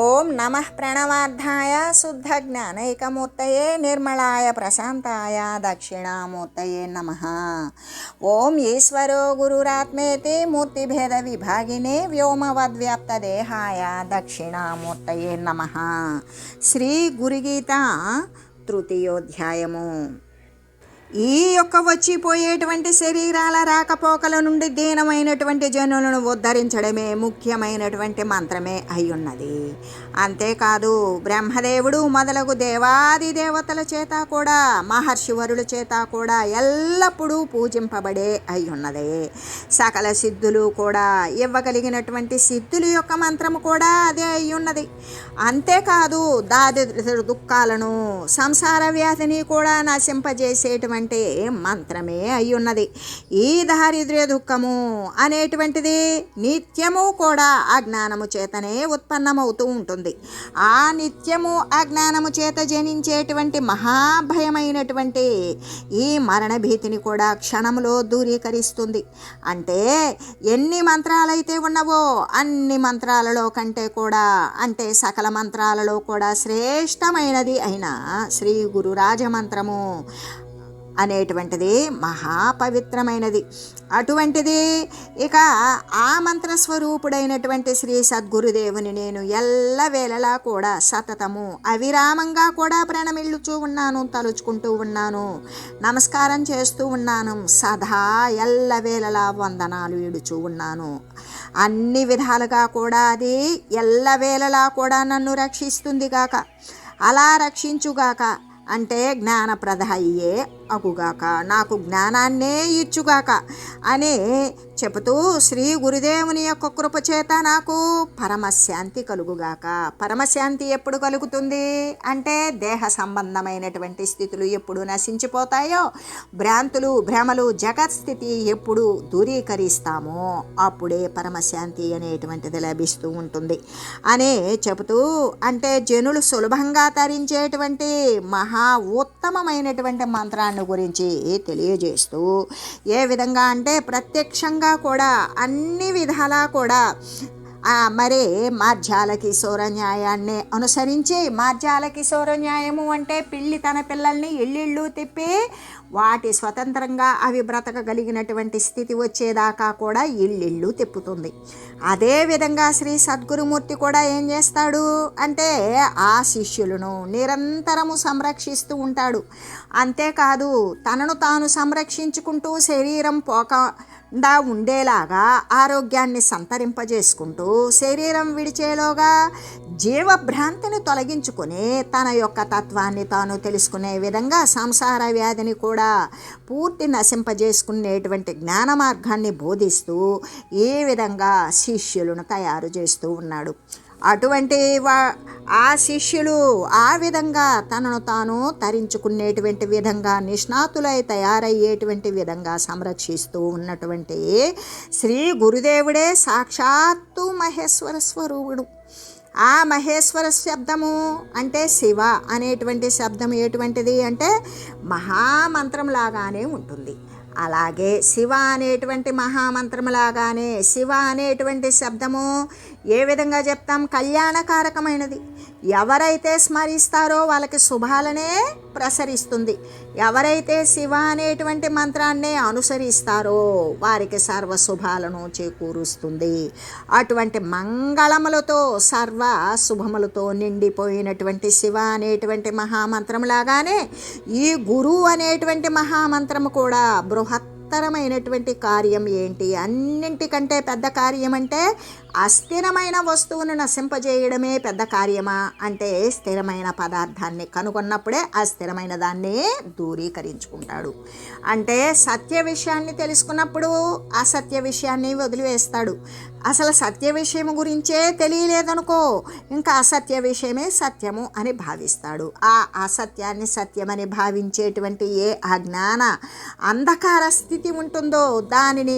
ఓం నమ ప్రణవార్థాయ శుద్ధ జ్ఞానైకమూర్తయే నిర్మలాయ ప్రశాంతాయ దక్షిణామూర్తయే నమ ఓం ఈశ్వరో గురురాత్మేతి మూర్తిభేద విభాగినే వ్యోమవద్వ్యాప్తదేహాయ దక్షిణామూర్తయే నమ శ్రీ గురుగీత తృతీయోధ్యాయము ఈ యొక్క వచ్చిపోయేటువంటి శరీరాల రాకపోకల నుండి దీనమైనటువంటి జనులను ఉద్ధరించడమే ముఖ్యమైనటువంటి మంత్రమే అయ్యున్నది. అంతేకాదు బ్రహ్మదేవుడు మొదలగు దేవాది దేవతల చేత కూడా మహర్షివరుల చేత కూడా ఎల్లప్పుడూ పూజింపబడే అయ్యున్నది. సకల సిద్ధులు కూడా ఇవ్వగలిగినటువంటి సిద్ధుల యొక్క మంత్రము కూడా అదే అయ్యున్నది. అంతేకాదు దారిద్ర దుఃఖాలను సంసార వ్యాధిని కూడా నశింపజేసేటువంటి అంటే మంత్రమే అయి ఉన్నది ఈ దారిద్ర్య దుఃఖము అనేటువంటిది నిత్యము కూడా అజ్ఞానము చేతనే ఉత్పన్నమవుతూ ఉంటుంది. ఆ నిత్యము అజ్ఞానము చేత జనించేటువంటి మహాభయమైనటువంటి ఈ మరణ భీతిని కూడా క్షణములో దూరీకరిస్తుంది. అంటే ఎన్ని మంత్రాలైతే ఉన్నవో అన్ని మంత్రాలలో కంటే కూడా అంటే సకల మంత్రాలలో కూడా శ్రేష్టమైనది అయిన శ్రీ గురు రాజమంత్రము అనేటువంటిది మహాపవిత్రమైనది. అటువంటిది ఇక ఆ మంత్ర స్వరూపుడైనటువంటి శ్రీ సద్గురుదేవుని నేను ఎల్లవేళలా కూడా సతతము అవిరామంగా కూడా ప్రణమిల్లుచూ ఉన్నాను తలుచుకుంటూ ఉన్నాను నమస్కారం చేస్తూ ఉన్నాను సదా ఎల్లవేళలా వందనాలు ఇడుచూ ఉన్నాను. అన్ని విధాలుగా కూడా అది ఎల్లవేళలా కూడా నన్ను రక్షిస్తుంది గాక అలా రక్షించుగాక అంటే జ్ఞానప్రద అయ్యే అగుగాక నాకు జ్ఞానాన్నే ఇచ్చుగాక అని చెబుతూ శ్రీ గురుదేవుని యొక్క కృపచేత నాకు పరమశాంతి కలుగుగాక. పరమశాంతి ఎప్పుడు కలుగుతుంది? అంటే దేహ సంబంధమైనటువంటి స్థితులు ఎప్పుడు నశించిపోతాయో భ్రాంతులు భ్రమలు జగత్ స్థితి ఎప్పుడు దూరీకరిస్తామో అప్పుడే పరమశాంతి అనేటువంటిది లభిస్తూ ఉంటుంది. అనే చెబుతూ అంటే జనులు సులభంగా తరించేటువంటి మహా ఉత్తమమైనటువంటి మంత్రాన్ని గురించి తెలియజేస్తూ ఏ విధంగా అంటే ప్రత్యక్షంగా కూడా అన్ని విధాలా కూడా మరి మార్జాల కిశోర న్యాయాన్ని అనుసరించి మార్జాల కిశోర న్యాయము అంటే పిల్లి తన పిల్లల్ని ఇళ్ళిళ్ళు తిప్పి వాటి స్వతంత్రంగా అవి బ్రతకగలిగినటువంటి స్థితి వచ్చేదాకా కూడా ఇళ్ళిళ్ళు తిప్పుతుంది. అదేవిధంగా శ్రీ సద్గురుమూర్తి కూడా ఏం చేస్తాడు అంటే ఆ శిష్యులను నిరంతరము సంరక్షిస్తూ ఉంటాడు. అంతేకాదు తనను తాను సంరక్షించుకుంటూ శరీరం పోక దా ఉండేలాగా ఆరోగ్యాన్ని సంతరింపజేసుకుంటూ శరీరం విడిచేలోగా జీవభ్రాంతిని తొలగించుకొని తన యొక్క తత్వాన్ని తాను తెలుసుకునే విధంగా సంసార వ్యాధిని కూడా పూర్తి నశింపజేసుకునేటువంటి జ్ఞాన మార్గాన్ని బోధిస్తూ ఈ విధంగా శిష్యులను తయారు చేస్తూ ఉన్నాడు. అటువంటి వా ఆ శిష్యులు ఆ విధంగా తనను తాను తరించుకునేటువంటి విధంగా నిష్ణాతులై తయారయ్యేటువంటి విధంగా సంరక్షిస్తూ ఉన్నటువంటి శ్రీ గురుదేవుడే సాక్షాత్తు మహేశ్వర స్వరూపుడు. ఆ మహేశ్వర శబ్దము అంటే శివ అనేటువంటి శబ్దం ఎటువంటిది అంటే మహామంత్రం లాగానే ఉంటుంది. అలాగే శివ అనేటువంటి మహామంత్రములాగానే శివ అనేటువంటి శబ్దము ఏ విధంగా చెప్తాం? కళ్యాణకారకమైనది. ఎవరైతే స్మరిస్తారో వాళ్ళకి శుభాలనే ప్రసరిస్తుంది. ఎవరైతే శివ అనేటువంటి మంత్రాన్నే అనుసరిస్తారో వారికి సర్వ శుభాలను చేకూరుస్తుంది. అటువంటి మంగళములతో సర్వ శుభములతో నిండిపోయినటువంటి శివ అనేటువంటి మహామంత్రం లాగానే ఈ గురువు అనేటువంటి మహామంత్రము కూడా బృహత్ మహత్తరమైనటువంటి కార్యం ఏంటి? అన్నింటికంటే పెద్ద కార్యం అంటే అస్థిరమైన వస్తువును నశింపజేయడమే పెద్ద కార్యమా? అంటే స్థిరమైన పదార్థాన్ని కనుగొన్నప్పుడే ఆ స్థిరమైన దాన్ని దూరీకరించుకుంటాడు. అంటే సత్య విషయాన్ని తెలుసుకున్నప్పుడు అసత్య విషయాన్ని వదిలివేస్తాడు. అసలు సత్య విషయం గురించే తెలియలేదనుకో ఇంకా అసత్య విషయమే సత్యము అని భావిస్తాడు. ఆ అసత్యాన్ని సత్యమని భావించేటువంటి ఏ అజ్ఞాన అంధకార స్థితి స్థితి ఉంటుందో దానిని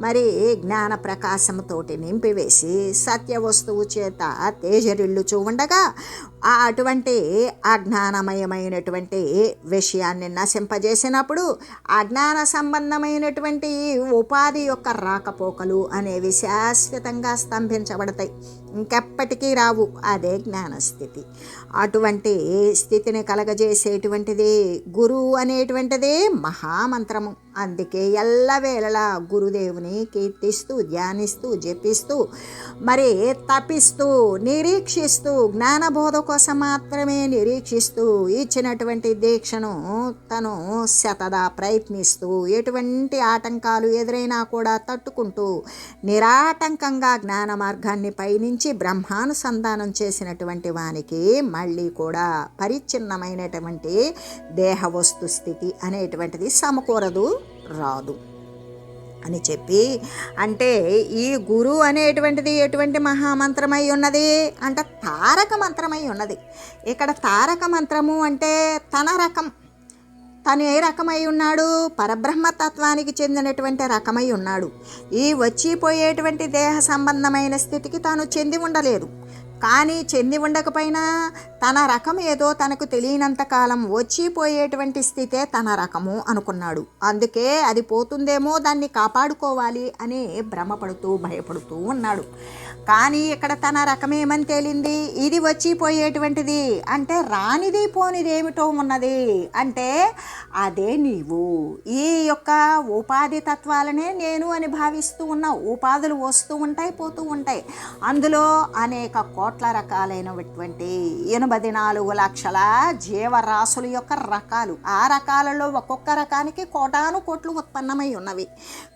మరి జ్ఞాన ప్రకాశంతోటి నింపివేసి సత్య వస్తువు చేత తేజరిల్లుచూ ఉండగా అటువంటి అజ్ఞానమయమైనటువంటి విషయాన్ని నశింపజేసినప్పుడు అజ్ఞాన సంబంధమైనటువంటి ఉపాధి యొక్క రాకపోకలు అనేవి శాశ్వతంగా స్తంభించబడతాయి. ఇంకెప్పటికీ రావు. అదే జ్ఞానస్థితి. అటువంటి స్థితిని కలగజేసేటువంటిది గురువు అనేటువంటిది మహామంత్రము. అందుకే ఎల్లవేళలా గురుదేవుని కీర్తిస్తూ ధ్యానిస్తూ జపిస్తూ మరి తపిస్తూ నిరీక్షిస్తూ జ్ఞానబోధకు కోసం మాత్రమే నిరీక్షిస్తూ ఇచ్చినటువంటి దీక్షను తను శతదా ప్రయత్నిస్తూ ఎటువంటి ఆటంకాలు ఎదురైనా కూడా తట్టుకుంటూ నిరాటంకంగా జ్ఞాన మార్గాన్ని పయనించి బ్రహ్మానుసంధానం చేసినటువంటి వానికి మళ్ళీ కూడా పరిచ్ఛిన్నమైనటువంటి దేహ వస్తు స్థితి అనేటువంటిది సమకూరదు రాదు. అని చెప్పి అంటే ఈ గురు అనేటువంటిది ఎటువంటి మహామంత్రమై ఉన్నది? అంటే తారక మంత్రమై ఉన్నది. ఇక్కడ తారక మంత్రము అంటే తన రకం. తను ఏ రకమై ఉన్నాడు? పరబ్రహ్మతత్వానికి చెందినటువంటి రకమై ఉన్నాడు. ఈ వచ్చిపోయేటువంటి దేహ సంబంధమైన స్థితికి తాను చెంది ఉండలేదు. కానీ చెంది ఉండకపోయినా తన రకం ఏదో తనకు తెలియనంత కాలం వచ్చిపోయేటువంటి స్థితే తన రకము అనుకున్నాడు. అందుకే అది పోతుందేమో దాన్ని కాపాడుకోవాలి అని భ్రమపడుతూ భయపడుతూ ఉన్నాడు. కానీ ఇక్కడ తన రకమేమని తేలింది? ఇది వచ్చిపోయేటువంటిది అంటే రానిది పోనిది ఏమిటో ఉన్నది. అంటే అదే నీవు. ఈ యొక్క ఉపాధి తత్వాలనే నేను అని భావిస్తూ ఉన్న ఉపాధులు వస్తూ ఉంటాయి పోతూ ఉంటాయి. అందులో అనేక కోట్ల రకాలైనటువంటి ఎనభై నాలుగు లక్షల జీవరాశుల యొక్క రకాలు. ఆ రకాలలో ఒక్కొక్క రకానికి కోటాను కోట్లు ఉత్పన్నమై ఉన్నవి.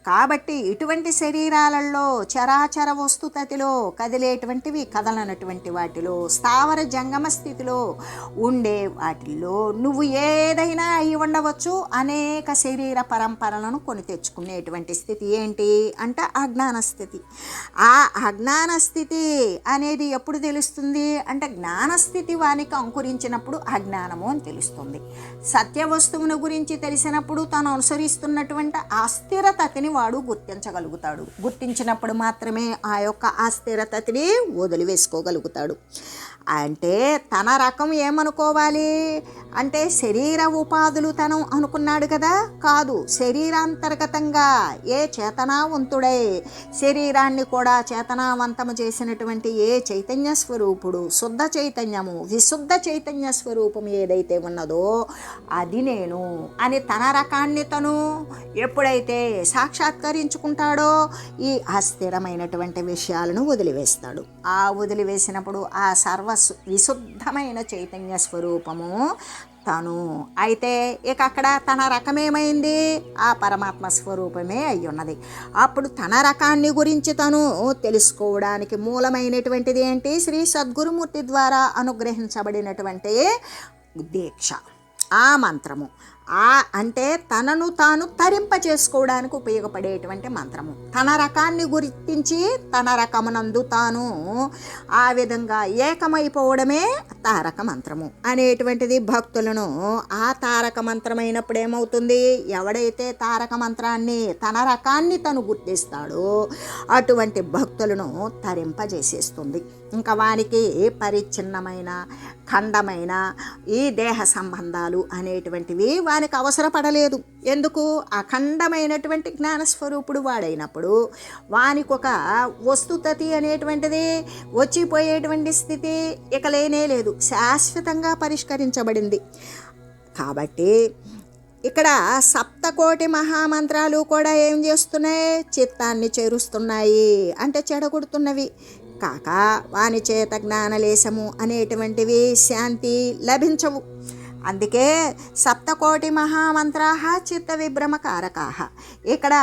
కాబట్టి ఇటువంటి శరీరాలలో చరాచర వస్తుతతిలో కదిలేటువంటివి కదలనటువంటి వాటిలో స్థావర జంగమ స్థితిలో ఉండే వాటిల్లో నువ్వు ఏదైనా అయి ఉండవచ్చు. అనేక శరీర పరంపరలను కొని తెచ్చుకునేటువంటి స్థితి ఏంటి అంటే అజ్ఞాన స్థితి. ఆ అజ్ఞాన స్థితి అనేది ఎప్పుడు తెలుస్తుంది అంటే జ్ఞానస్థితి వానికి అంకురించినప్పుడు అజ్ఞానము అని తెలుస్తుంది. సత్య వస్తువును గురించి తెలిసినప్పుడు తాను అనుసరిస్తున్నటువంటి అస్థిరతని వాడు గుర్తించగలుగుతాడు. గుర్తించినప్పుడు మాత్రమే ఆ యొక్క అస్థిరతని వదిలివేసుకోగలుగుతాడు. అంటే తన రకం ఏమనుకోవాలి? అంటే శరీర ఉపాధులు తనం అనుకున్నాడు కదా? కాదు శరీరాంతర్గతంగా ఏ చేతనావంతుడై శరీరాన్ని కూడా చేతనావంతము చేసినటువంటి ఏ చైతన్య స్వరూపుడు శుద్ధ చైతన్యము విశుద్ధ చైతన్య స్వరూపం ఏదైతే ఉన్నదో అది నేను అని తన రకాన్ని తను ఎప్పుడైతే సాక్షాత్కరించుకుంటాడో ఈ అస్థిరమైనటువంటి విషయాలను వదిలివేస్తాడు. ఆ వదిలివేసినప్పుడు ఆ సర్వ విశుద్ధమైన చైతన్య స్వరూపము తను. అయితే ఇక అక్కడ తన రకమేమైంది? ఆ పరమాత్మ స్వరూపమే అయి ఉన్నది అప్పుడు తన రకాన్ని గురించి తను తెలుసుకోవడానికి మూలమైనటువంటిది ఏంటి? శ్రీ సద్గురుమూర్తి ద్వారా అనుగ్రహించబడినటువంటి దీక్ష. ఆ మంత్రము. ఆ అంటే తనను తాను తరింప చేసుకోవడానికి ఉపయోగపడేటువంటి మంత్రము. తన రకాన్ని గుర్తించి తన రకమునందు తాను ఆ విధంగా ఏకమైపోవడమే తారక మంత్రము అనేటువంటిది భక్తులను ఆ తారక మంత్రమైనప్పుడు ఏమవుతుంది? ఎవడైతే తారక మంత్రాన్ని తన రకాన్ని తను గుర్తిస్తాడో అటువంటి భక్తులను తరింపజేసేస్తుంది. ఇంకా వానికి పరిచ్ఛిన్నమైన ఖండమైన ఈ దేహ సంబంధాలు అనేటువంటివి వానికి అవసరపడలేదు. ఎందుకు? అఖండమైనటువంటి జ్ఞానస్వరూపుడు వాడైనప్పుడు వానికి ఒక వస్తుతతి అనేటువంటిది వచ్చిపోయేటువంటి స్థితి ఇక లేనే లేదు. శాశ్వతంగా పరిష్కరించబడింది. కాబట్టి ఇక్కడ సప్తకోటి మహామంత్రాలు కూడా ఏం చేస్తున్నాయి? చిత్తాన్ని చేరుస్తున్నాయి. అంటే చెడగొడుతున్నవి. కాక వాని చేత జ్ఞానలేశము అనేటువంటివి శాంతి లభించవు. అందుకే సప్తకోటి మహామంత్రాహ చిత్త విభ్రమకారకాహ. ఇక్కడ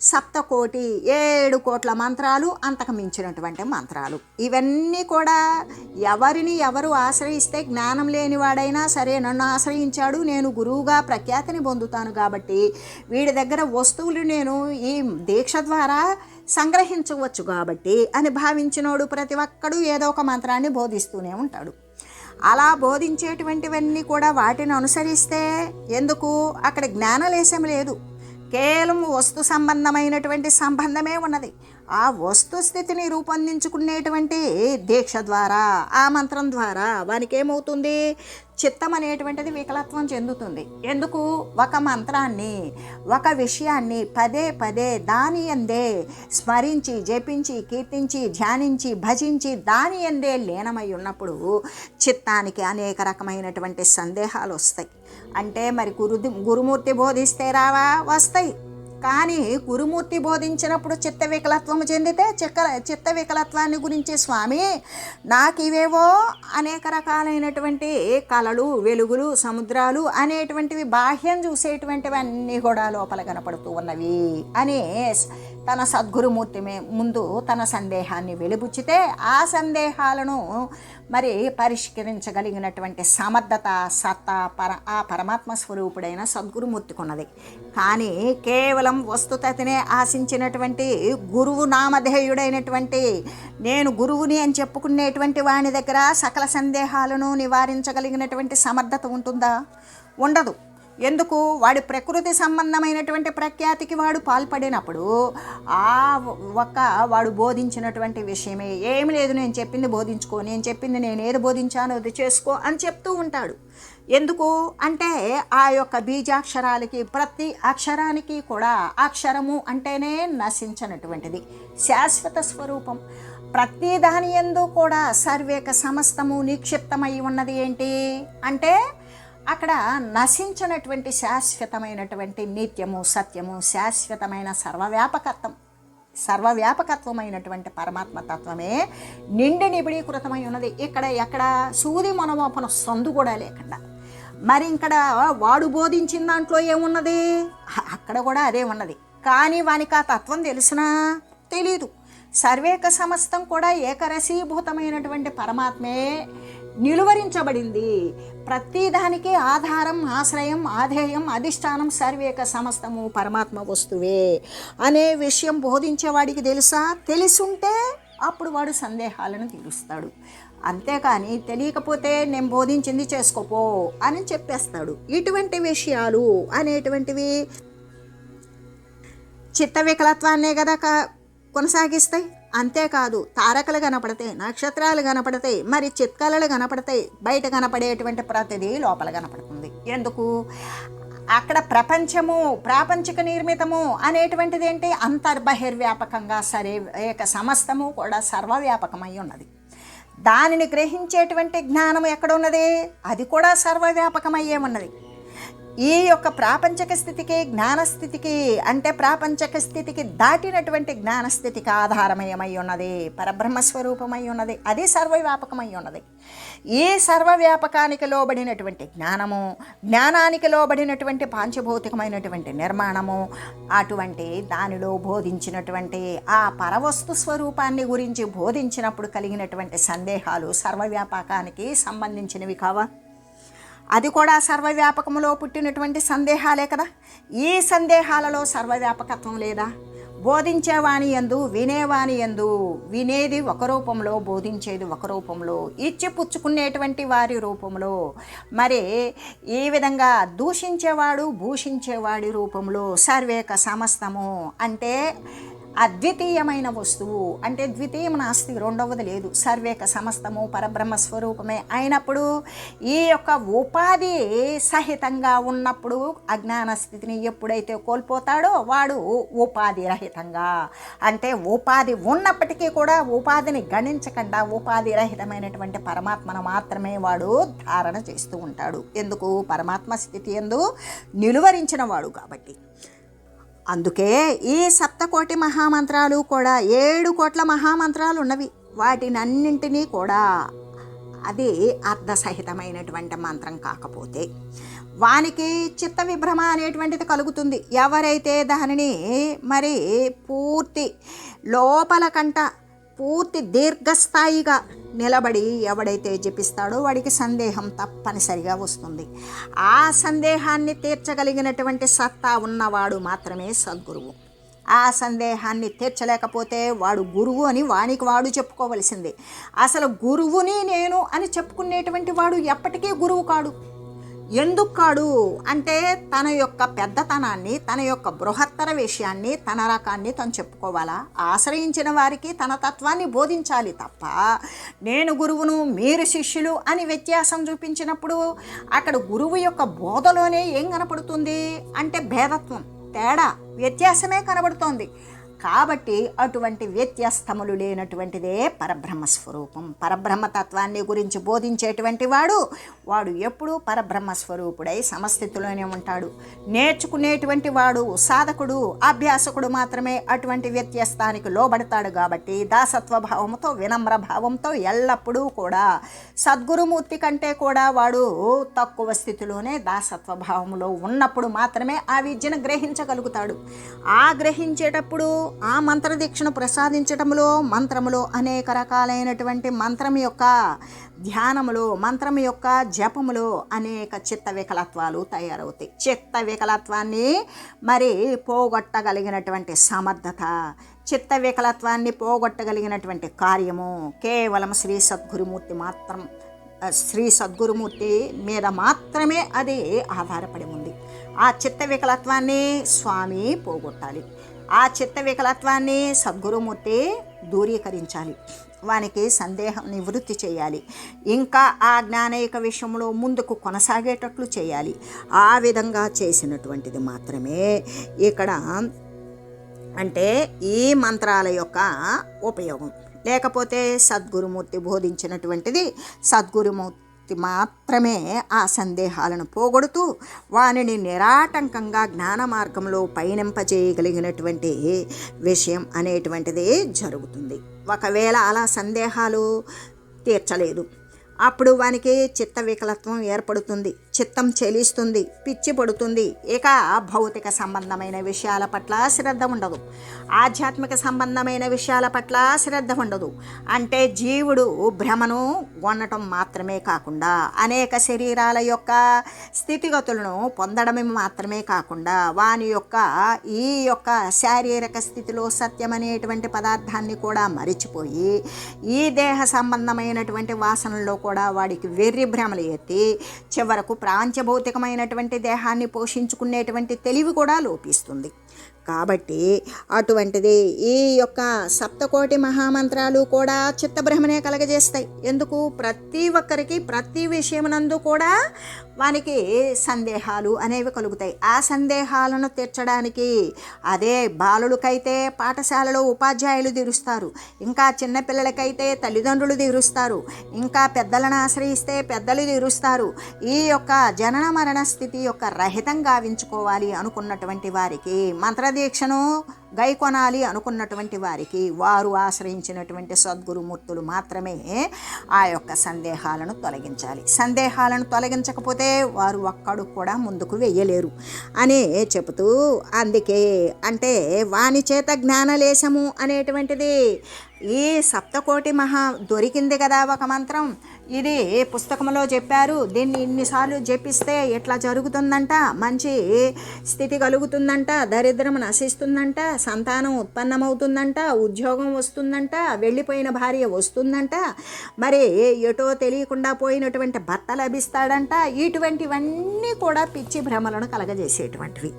సప్తకోటి ఏడు కోట్ల మంత్రాలు అంతకు మించినటువంటి మంత్రాలు. ఇవన్నీ కూడా ఎవరిని ఎవరు ఆశ్రయిస్తే జ్ఞానం లేనివాడైనా సరే నన్ను ఆశ్రయించాడు నేను గురువుగా ప్రఖ్యాతిని పొందుతాను కాబట్టి వీడి దగ్గర వస్తువులు నేను ఈ దీక్ష ద్వారా సంగ్రహించవచ్చు కాబట్టి అని భావించినోడు ప్రతి ఒక్కడు ఏదో ఒక మంత్రాన్ని బోధిస్తూనే ఉంటాడు. అలా బోధించేటువంటివన్నీ కూడా వాటిని అనుసరిస్తే ఎందుకు? అక్కడ జ్ఞానలేశం లేదు. కేవలం వస్తు సంబంధమైనటువంటి సంబంధమే ఉన్నది. ఆ వస్తు స్థితిని రూపొందించుకునేటువంటి దీక్ష ద్వారా ఆ మంత్రం ద్వారా వానికి ఏమవుతుంది చిత్తం అనేటువంటిది వికలత్వం చెందుతుంది. ఎందుకు? ఒక మంత్రాన్ని ఒక విషయాన్ని పదే పదే దాని ఎందే స్మరించి జపించి కీర్తించి ధ్యానించి భజించి దాని ఎందే లీనమై ఉన్నప్పుడు చిత్తానికి అనేక రకమైనటువంటి సందేహాలు వస్తాయి. అంటే మరి గురు గురుమూర్తి బోధిస్తే రావా? వస్తాయి. కానీ గురుమూర్తి బోధించినప్పుడు చిత్త వికలత్వం చెందితే చిక్క చిత్త వికలత్వాన్ని గురించి స్వామి. నాకు ఇవేవో అనేక రకాలైనటువంటి కళలు వెలుగులు సముద్రాలు అనేటువంటివి బాహ్యం చూసేటువంటివి అన్నీ కూడా లోపల కనపడుతూ ఉన్నవి. అని తన సద్గురుమూర్తి మే- ముందు తన సందేహాన్ని వెలిబుచ్చితే ఆ సందేహాలను మరి పరిష్కరించగలిగినటువంటి సమర్థత సత్తా పర ఆ పరమాత్మ స్వరూపుడైన సద్గురుమూర్తికి ఉన్నది కానీ కేవలం వస్తుతనే ఆశించినటువంటి గురువు నామధేయుడైనటువంటి నేను గురువుని అని చెప్పుకునేటువంటి వాని దగ్గర సకల సందేహాలను నివారించగలిగినటువంటి సమర్థత ఉంటుందా? ఉండదు. ఎందుకు? వాడి ప్రకృతి సంబంధమైనటువంటి ప్రఖ్యాతికి వాడు పాల్పడినప్పుడు ఆ ఒక్క వాడు బోధించినటువంటి విషయమే. ఏమి లేదు నేను చెప్పింది బోధించుకో నేను చెప్పింది నేను ఏది బోధించానో అది చేసుకో అని చెప్తూ ఉంటాడు. ఎందుకు? అంటే ఆ యొక్క బీజాక్షరాలకి ప్రతి అక్షరానికి కూడా అక్షరము అంటేనే నశించినటువంటిది. శాశ్వత స్వరూపం. ప్రతి దాని ఎందు కూడా సర్వేక సమస్తము నిక్షిప్తమై ఉన్నది ఏంటి? అంటే అక్కడ నశించినటువంటి శాశ్వతమైనటువంటి నిత్యము సత్యము శాశ్వతమైన సర్వవ్యాపకత్వం సర్వవ్యాపకత్వమైనటువంటి పరమాత్మ తత్వమే నిండి నిబిడీకృతమై ఉన్నది. ఇక్కడ ఎక్కడ సూది మనమోపన సందు కూడా లేకుండా. మరి ఇక్కడ వాడు బోధించిన దాంట్లో ఏమున్నది? అక్కడ కూడా అదే ఉన్నది. కానీ వానికి ఆ తత్వం తెలిసినా తెలీదు. సర్వేక సమస్తం కూడా ఏకరసీభూతమైనటువంటి పరమాత్మే నిలువరించబడింది. ప్రతిదానికి ఆధారం ఆశ్రయం ఆధేయం అధిష్టానం సర్వేక సమస్తము పరమాత్మ వస్తువే అనే విషయం బోధించేవాడికి తెలుసా? తెలిసుంటే అప్పుడు వాడు సందేహాలను తీరుస్తాడు. అంతేకాని తెలియకపోతే నేను బోధించింది చేసుకోపో అని చెప్పేస్తాడు. ఇటువంటి విషయాలు అనేటువంటివి చిత్త వికలత్వాన్నే కదా క- కొనసాగిస్తాయి. అంతేకాదు తారకలు కనపడతాయి నక్షత్రాలు కనపడతాయి మరి చిత్కళలు కనపడతాయి. బయట కనపడేటువంటి ప్రతిదీ లోపల కనపడుతుంది. ఎందుకు? అక్కడ ప్రపంచము ప్రాపంచిక నిర్మితము అనేటువంటిది ఏంటి? అంతర్బహిర్వ్యాపకంగా సరే ఏక సమస్తము కూడా సర్వవ్యాపకమై ఉన్నది. దానిని గ్రహించేటువంటి జ్ఞానం ఎక్కడ ఉన్నది? అది కూడా సర్వవ్యాపకమయ్యే ఉన్నది. ఈ యొక్క ప్రాపంచక స్థితికి జ్ఞానస్థితికి అంటే ప్రాపంచక స్థితికి దాటినటువంటి జ్ఞానస్థితికి ఆధారమయమై ఉన్నది పరబ్రహ్మస్వరూపమై ఉన్నది అది సర్వవ్యాపకమై ఉన్నది. ఈ సర్వవ్యాపకానికి లోబడినటువంటి జ్ఞానము జ్ఞానానికి లోబడినటువంటి పాంచభౌతికమైనటువంటి నిర్మాణము అటువంటి దానిలో బోధించినటువంటి ఆ పరవస్తు స్వరూపాన్ని గురించి బోధించినప్పుడు కలిగినటువంటి సందేహాలు సర్వవ్యాపకానికి సంబంధించినవి కావా? అది కూడా సర్వవ్యాపకములో పుట్టినటువంటి సందేహాలే కదా? ఈ సందేహాలలో సర్వవ్యాపకత్వం లేదా? బోధించేవాణి ఎందు వినేవాణి ఎందు వినేది ఒక రూపంలో బోధించేది ఒక రూపంలో ఇచ్చి పుచ్చుకునేటువంటి వారి రూపంలో. మరి ఈ విధంగా దూషించేవాడు భూషించేవాడి రూపంలో సర్వేక సమస్తము అంటే అద్వితీయమైన వస్తువు. అంటే ద్వితీయం నాస్తి రెండవది లేదు. సర్వేక సమస్తము పరబ్రహ్మ స్వరూపమే. అయినప్పుడు ఈ యొక్క ఉపాధి సహితంగా ఉన్నప్పుడు అజ్ఞాన స్థితిని ఎప్పుడైతే కోల్పోతాడో వాడు ఉపాధి రహితంగా. అంటే ఉపాధి ఉన్నప్పటికీ కూడా ఉపాధిని గణించకుండా ఉపాధి రహితమైనటువంటి పరమాత్మను మాత్రమే వాడు ధారణ చేస్తూ ఉంటాడు. ఎందుకు? పరమాత్మ స్థితి ఎందు నిలువరించిన వాడు కాబట్టి. అందుకే ఈ సప్తకోటి మహామంత్రాలు కూడా ఏడు కోట్ల మహామంత్రాలు ఉన్నవి వాటినన్నింటినీ కూడా అది అర్థసహితమైనటువంటి మంత్రం కాకపోతే వానికి చిత్త విభ్రమ అనేటువంటిది కలుగుతుంది. ఎవరైతే దానిని మరి పూర్తి లోపల కంట పూర్తి దీర్ఘస్థాయిగా నిలబడి ఎవడైతే జపిస్తాడో వాడికి సందేహం తప్పనిసరిగా వస్తుంది. ఆ సందేహాన్ని తీర్చగలిగినటువంటి సత్తా ఉన్నవాడు మాత్రమే సద్గురువు. ఆ సందేహాన్ని తీర్చలేకపోతే వాడు గురువు అని వానికి వాడు చెప్పుకోవలసింది. అసలు గురువుని నేను అని చెప్పుకునేటువంటి వాడు ఎప్పటికీ గురువు కాడు. ఎందుకు కాడు అంటే తన యొక్క పెద్దతనాన్ని తన యొక్క బృహత్తర విషయాన్ని తన రకాన్ని తను చెప్పుకోవాలా? ఆశ్రయించిన వారికి తన తత్వాన్ని బోధించాలి తప్ప నేను గురువును మీరు శిష్యులు అని వ్యత్యాసం చూపించినప్పుడు అక్కడ గురువు యొక్క బోధలోనే ఏం కనపడుతుంది? అంటే భేదత్వం తేడా వ్యత్యాసమే కనబడుతోంది. కాబట్టి అటువంటి వ్యత్యస్తములు లేనటువంటిదే పరబ్రహ్మ స్వరూపం. పరబ్రహ్మతత్వాన్ని గురించి బోధించేటువంటి వాడు వాడు ఎప్పుడూ పరబ్రహ్మ స్వరూపుడై సమస్థితిలోనే ఉంటాడు. నేర్చుకునేటువంటి వాడు సాధకుడు అభ్యాసకుడు మాత్రమే అటువంటి వ్యత్యస్తానికి లోబడతాడు కాబట్టి దాసత్వ భావంతో వినమ్ర భావంతో ఎల్లప్పుడూ కూడా సద్గురుమూర్తి కంటే కూడా వాడు తక్కువ స్థితిలోనే దాసత్వ భావంలో ఉన్నప్పుడు మాత్రమే ఆ విద్యను గ్రహించగలుగుతాడు. ఆ గ్రహించేటప్పుడు ఆ మంత్రదీక్షను ప్రసాదించటంలో మంత్రములో అనేక రకాలైనటువంటి మంత్రం యొక్క ధ్యానములో మంత్రం యొక్క జపములో అనేక చిత్త వికలత్వాలు తయారవుతాయి. చిత్త వికలత్వాన్ని మరి పోగొట్టగలిగినటువంటి సమర్థత చిత్త వికలత్వాన్ని పోగొట్టగలిగినటువంటి కార్యము కేవలం శ్రీ సద్గురుమూర్తి మాత్రం శ్రీ సద్గురుమూర్తి మీద మాత్రమే అది ఆధారపడి ఉంది. ఆ చిత్త వికలత్వాన్ని స్వామి పోగొట్టాలి. ఆ చిత్త వికలత్వాన్ని సద్గురుమూర్తి దూరీకరించాలి. వానికి సందేహం నివృత్తి చేయాలి. ఇంకా ఆ జ్ఞానైక విషయంలో ముందుకు కొనసాగేటట్లు చేయాలి. ఆ విధంగా చేసినటువంటిది మాత్రమే ఇక్కడ అంటే ఈ మంత్రాల యొక్క ఉపయోగం. లేకపోతే సద్గురుమూర్తి బోధించినటువంటిది సద్గురుమూర్తి మాత్రమే ఆ సందేహాలను పోగొడుతూ వానిని నిరాటంకంగా జ్ఞాన మార్గంలో పయనింపజేయగలిగినటువంటి విషయం అనేటువంటిది జరుగుతుంది. ఒకవేళ అలా సందేహాలు తీర్చలేదు అప్పుడు వానికి చిత్త వికలత్వం ఏర్పడుతుంది. చిత్తం చెలిస్తుంది పిచ్చి పడుతుంది. ఇక భౌతిక సంబంధమైన విషయాల పట్ల శ్రద్ధ ఉండదు. ఆధ్యాత్మిక సంబంధమైన విషయాల పట్ల శ్రద్ధ ఉండదు. అంటే జీవుడు భ్రమను కొనటం మాత్రమే కాకుండా అనేక శరీరాల యొక్క స్థితిగతులను పొందడమే మాత్రమే కాకుండా వాని యొక్క ఈ యొక్క శారీరక స్థితిలో సత్యం అనేటువంటి పదార్థాన్ని కూడా మరిచిపోయి ఈ దేహ సంబంధమైనటువంటి వాసనలో కూడా వాడికి వెర్రి భ్రమలు ఎత్తి చివరకు ప్రాంచభౌతికమైనటువంటి దేహాన్ని పోషించుకునేటువంటి తెలివి కూడా లోపిస్తుంది. కాబట్టి అటువంటిది ఈ యొక్క సప్తకోటి మహామంత్రాలు కూడా చిత్తబ్రహ్మనే కలగజేస్తాయి. ఎందుకు? ప్రతి ఒక్కరికి ప్రతి విషయమునందు కూడా వానికి సందేహాలు అనేవి కలుగుతాయి. ఆ సందేహాలను తీర్చడానికి అదే బాలులకైతే పాఠశాలలో ఉపాధ్యాయులు తీరుస్తారు. ఇంకా చిన్నపిల్లలకైతే తల్లిదండ్రులు తీరుస్తారు. ఇంకా పెద్దలను ఆశ్రయిస్తే పెద్దలు తీరుస్తారు. ఈ యొక్క జనన మరణ స్థితి యొక్క రహితం గావించుకోవాలి అనుకున్నటువంటి వారికి దీక్షను గైకొనాలి అనుకున్నటువంటి వారికి వారు ఆశ్రయించినటువంటి సద్గురుమూర్తులు మాత్రమే ఆ యొక్క సందేహాలను తొలగించాలి. సందేహాలను తొలగించకపోతే వారు ఒక్కడు కూడా ముందుకు వెయ్యలేరు అని చెబుతూ అందుకే అంటే వాని చేత జ్ఞానలేశము అనేటువంటిది ఈ సప్తకోటి మహా దొరికింది కదా ఒక మంత్రం. ఇది పుస్తకంలో చెప్పారు? దీన్ని ఇన్నిసార్లు జపిస్తే ఎట్లా జరుగుతుందంట? మంచి స్థితి కలుగుతుందంట? దరిద్రం నశిస్తుందంట? సంతానం ఉత్పన్నమవుతుందంట? ఉద్యోగం వస్తుందంట? వెళ్ళిపోయిన భార్య వస్తుందంట? మరి ఎటో తెలియకుండా పోయినటువంటి భర్త లభిస్తాడంట? ఇటువంటివన్నీ కూడా పిచ్చి భ్రమలను కలగజేసేటువంటివి.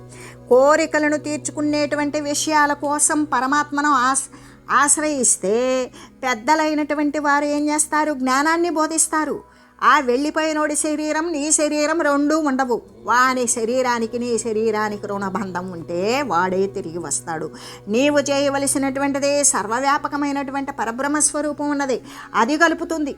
కోరికలను తీర్చుకునేటువంటి విషయాల కోసం పరమాత్మను ఆశ ఆశ్రయిస్తే పెద్దలైనటువంటి వారు ఏం చేస్తారు? జ్ఞానాన్ని బోధిస్తారు. ఆ వెళ్ళిపోయినోడి శరీరం నీ శరీరం రెండూ ఉండవు. వాని శరీరానికి నీ శరీరానికి రుణబంధం ఉంటే వాడే తిరిగి వస్తాడు. నీవు చేయవలసినటువంటిది సర్వవ్యాపకమైనటువంటి పరబ్రహ్మ స్వరూపం ఉన్నది. అది కలుపుతుంది.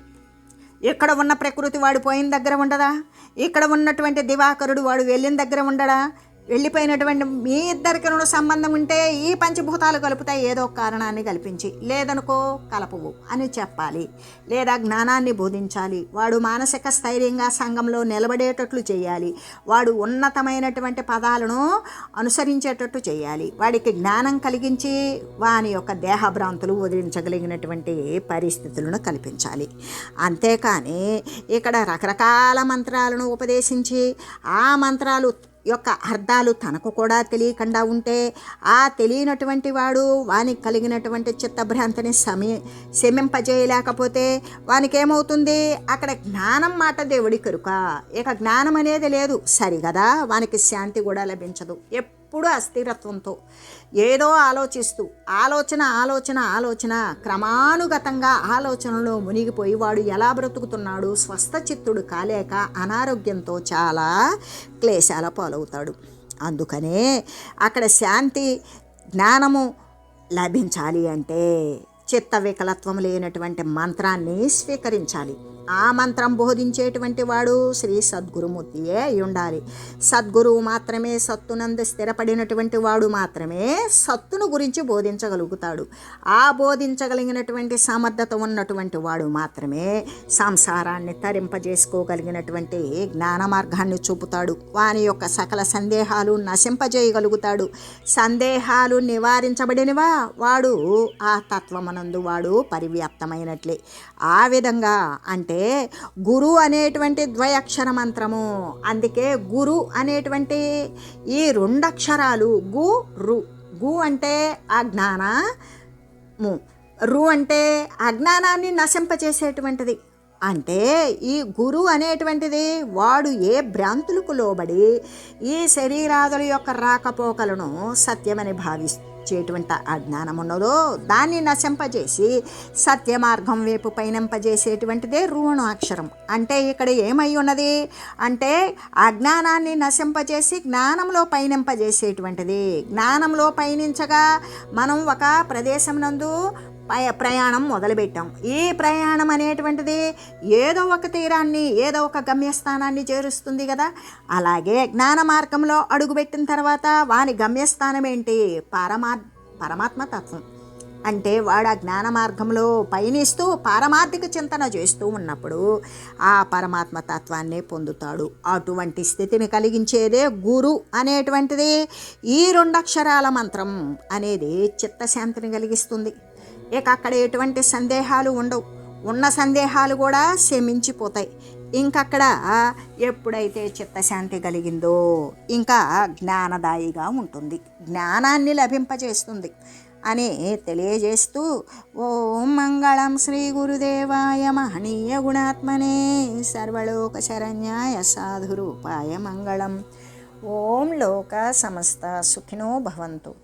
ఇక్కడ ఉన్న ప్రకృతి వాడు పోయిన దగ్గర ఉండదా? ఇక్కడ ఉన్నటువంటి దివాకరుడు వాడు వెళ్ళిన దగ్గర ఉండడా? వెళ్ళిపోయినటువంటి మీ ఇద్దరికి సంబంధం ఉంటే ఈ పంచభూతాలు కలుపుతాయి ఏదో కారణాన్ని కల్పించి. లేదనుకో కలపవు అని చెప్పాలి. లేదా జ్ఞానాన్ని బోధించాలి. వాడు మానసిక స్థైర్యంగా సంఘంలో నిలబడేటట్లు చేయాలి. వాడు ఉన్నతమైనటువంటి పదాలను అనుసరించేటట్టు చేయాలి. వాడికి జ్ఞానం కలిగించి వాని యొక్క దేహభ్రాంతులు వదిలించగలిగినటువంటి పరిస్థితులను కల్పించాలి. అంతేకాని ఇక్కడ రకరకాల మంత్రాలను ఉపదేశించి ఆ మంత్రాలు యొక్క అర్థాలు తనకు కూడా తెలియకుండా ఉంటే ఆ తెలియనటువంటి వాడు వానికి కలిగినటువంటి చిత్తభ్రాంతిని సమీ శమింపజేయలేకపోతే వానికి ఏమవుతుంది అక్కడ జ్ఞానం మాట దేవుడి కరుక. ఇక జ్ఞానం అనేది లేదు. సరిగదా? వానికి శాంతి కూడా లభించదు. ఎప్పుడు అస్థిరత్వంతో ఏదో ఆలోచిస్తూ ఆలోచన ఆలోచన ఆలోచన క్రమానుగతంగా ఆలోచనలో మునిగిపోయి వాడు ఎలా బ్రతుకుతున్నాడు? స్వస్థ చిత్తుడు కాలేక అనారోగ్యంతో చాలా క్లేశాల పాలవుతాడు. అందుకనే అక్కడ శాంతి జ్ఞానము లభించాలి అంటే చిత్త వికలత్వం లేనటువంటి మంత్రాన్ని స్వీకరించాలి. ఆ మంత్రం బోధించేటువంటి వాడు శ్రీ సద్గురుమూర్తియే అయి ఉండాలి. సద్గురువు మాత్రమే సత్తునందు స్థిరపడినటువంటి వాడు మాత్రమే సత్తును గురించి బోధించగలుగుతాడు. ఆ బోధించగలిగినటువంటి సమర్థత ఉన్నటువంటి వాడు మాత్రమే సంసారాన్ని తరింపజేసుకోగలిగినటువంటి జ్ఞాన మార్గాన్ని చూపుతాడు. వాని యొక్క సకల సందేహాలు నశింపజేయగలుగుతాడు. సందేహాలు నివారించబడినవా? వాడు ఆ నందు వాడు పరివ్యాప్తమైనట్లే. ఆ విధంగా అంటే గురు అనేటువంటి ద్వయక్షర మంత్రము. అందుకే గురు అనేటువంటి ఈ రెండు అక్షరాలు గు రు. గు అంటే అజ్ఞానము. రు అంటే అజ్ఞానాన్ని నశింపచేసేటువంటిది. అంటే ఈ గురు అనేటువంటిది వాడు ఏ భ్రాంతులకు లోబడి ఈ శరీరాదుల యొక్క రాకపోకలను సత్యమని భావించేటువంటి అజ్ఞానం ఉన్నదో దాన్ని నశింపజేసి సత్య మార్గం వైపు పయనింపజేసేటువంటిదే రుణాక్షరం. అంటే ఇక్కడ ఏమై ఉన్నది అంటే అజ్ఞానాన్ని నశింపజేసి జ్ఞానంలో పయనింపజేసేటువంటిది. జ్ఞానంలో పయనించగా మనం ఒక ప్రదేశం నందు ప్రయాణం మొదలుపెట్టాం. ఈ ప్రయాణం అనేటువంటిది ఏదో ఒక తీరాన్ని ఏదో ఒక గమ్యస్థానాన్ని చేరుస్తుంది కదా? అలాగే జ్ఞాన మార్గంలో అడుగుపెట్టిన తర్వాత వాని గమ్యస్థానం ఏంటి? పరమా పరమాత్మ తత్వం. అంటే వాడు ఆ జ్ఞాన మార్గంలో పయనిస్తూ పారమార్థిక చింతన చేస్తూ ఉన్నప్పుడు ఆ పరమాత్మ తత్వాన్ని పొందుతాడు. అటువంటి స్థితిని కలిగించేదే గురు అనేటువంటిది. ఈ రెండు అక్షరాల మంత్రం అనేది చిత్తశాంతిని కలిగిస్తుంది. ఇక అక్కడ ఎటువంటి సందేహాలు ఉండవు. ఉన్న సందేహాలు కూడా శమించిపోతాయి. ఇంకక్కడ ఎప్పుడైతే చిత్తశాంతి కలిగిందో ఇంకా జ్ఞానదాయిగా ఉంటుంది. జ్ఞానాన్ని లభింపజేస్తుంది అని తెలియజేస్తూ ఓం మంగళం శ్రీ గురుదేవాయ మహనీయ గుణాత్మనే సర్వలోక శరణ్యాయ సాధురూపాయ మంగళం. ఓం లోక సమస్త సుఖినో భవంతు.